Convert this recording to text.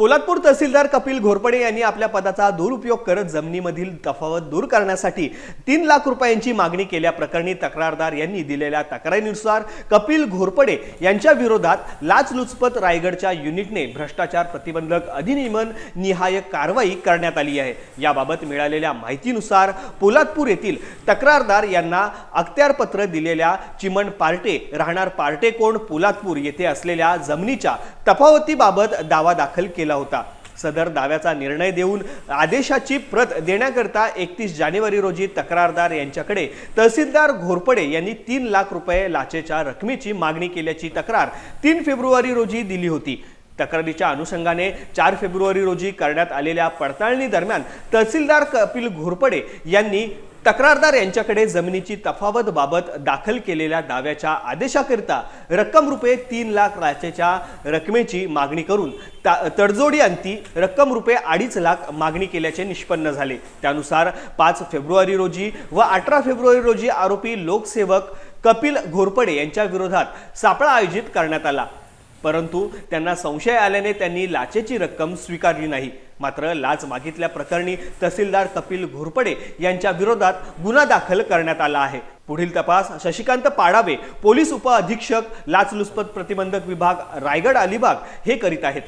पोलादपूर तहसीलदार कपिल घोरपडे यांनी आपल्या पदाचा दुरुपयोग करत जमिनीमधील तफावत दूर करण्यासाठी तीन लाख रुपयांची मागणी केल्याप्रकरणी तक्रारदार यांनी दिलेल्या तक्रारीनुसार कपिल घोरपडे यांच्या विरोधात लाचलुचपत रायगडच्या युनिटने भ्रष्टाचार प्रतिबंधक अधिनियमन निहाय कारवाई करण्यात आली आहे. याबाबत मिळालेल्या माहितीनुसार पोलादपूर येथील तक्रारदार यांना अखत्यारपत्र दिलेल्या चिमण पार्टे राहणार पार्टे कोण पोलादपूर येथे असलेल्या जमिनीच्या तफावतीबाबत दावा दाखल केला होता. सदर दाव्याचा निर्णय देऊन आदेशाची प्रत देण्याकरता एकतीस जानेवारी रोजी तक्रारदार यांच्याकडे तहसीलदार घोरपडे यांनी तीन लाख रुपये लाचेच्या रकमेची मागणी केल्याची तक्रार तीन फेब्रुवारी रोजी दिली होती. तक्रारीच्या अनुषंगाने चार फेब्रुवारी रोजी करण्यात आलेल्या पडताळणी दरम्यान तहसीलदार कपिल घोरपडे यांनी तक्रारदार यांच्याकडे जमिनीची तफावत बाबत दाखल केलेल्या दाव्याच्या आदेशाकरिता रक्कम रुपये तीन लाख लाचेच्या रकमेची मागणी करून ता- तडजोडी अंती रक्कम रुपये अडीच लाख मागणी केल्याचे निष्पन्न झाले. त्यानुसार पाच फेब्रुवारी रोजी व अठरा फेब्रुवारी रोजी आरोपी लोकसेवक कपिल घोरपडे यांच्या विरोधात सापळा आयोजित करण्यात आला. परंतु त्यांना संशय आल्याने त्यांनी लाचेची रक्कम स्वीकारली नाही. मात्र लाच मागितल्या प्रकरणी तहसीलदार कपिल घोरपडे यांच्या विरोधात गुन्हा दाखल करण्यात आला आहे पुढील तपास शशिकांत पाडावे पोलीस उपअधीक्षक लाचलुचपत प्रतिबंधक विभाग रायगड अलिबाग हे करीत आहेत